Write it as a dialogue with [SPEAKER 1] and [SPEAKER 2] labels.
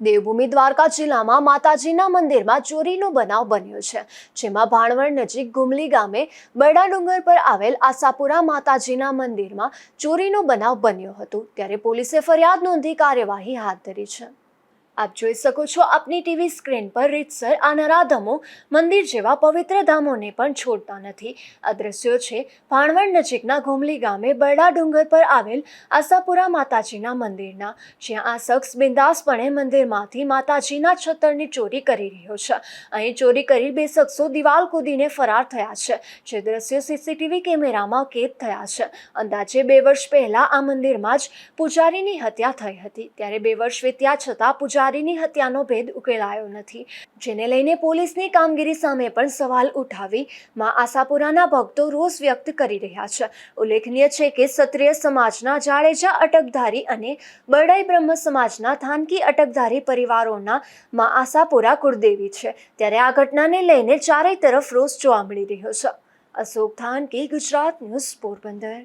[SPEAKER 1] દેવભૂમિ દ્વારકા જિલ્લામાં માતાજીના મંદિરમાં ચોરીનો બનાવ બન્યો છે, જેમાં ભાણવડ નજીક ગુમલી ગામે બરડા ડુંગર પર આવેલ આશાપુરા માતાજીના મંદિરમાં ચોરીનો બનાવ બન્યો હતો, ત્યારે પોલીસે ફરિયાદ નોંધી કાર્યવાહી હાથ ધરી છે. આપ જોઈ શકો છો આપની ટીવી સ્ક્રીન પર રીતસર આ નરાધમો મંદિર જેવા પવિત્ર ધામોને પણ છોડતા નથી. આ દ્રશ્યો છે ભાણવડ નજીકના ઘોમલી ગામે બરડા ડુંગર પર આવેલ આશાપુરા માતાજીના મંદિરના, જ્યાં આ શખ્સ બિંદાસપણે મંદિરમાંથી માતાજીના છતરની ચોરી કરી રહ્યો છે. અહીં ચોરી કરી બે શખ્સો દિવાલ કૂદીને ફરાર થયા છે. જે દ્રશ્યો સીસીટીવી કેમેરામાં કેદ થયા છે. અંદાજે બે વર્ષ પહેલા આ મંદિરમાં જ પૂજારીની હત્યા થઈ હતી. ત્યારે બે વર્ષ વીત્યા છતાં પૂજારીની હત્યાનો ભેદ ઉકેલાયો નથી. જેને લઈને પોલીસની કામગીરી સામે પણ સવાલ ઉઠાવી માં આશાપુરાના ભક્તો રોષ વ્યક્ત કરી રહ્યા છે. ઉલ્લેખનીય છે કે ક્ષત્રિય સમાજના જાડેજા અટકધારી અને બરડાઈ બ્રહ્મ સમાજના થાનકી અટકધારી પરિવારોના માં આશાપુરા કુળદેવી છે. ત્યારે આ ઘટનાને લઈને ચારેય તરફ રોષ જોવા મળી રહ્યો છે. અશોક થાનકી, ગુજરાત ન્યૂઝ પોરબંદર.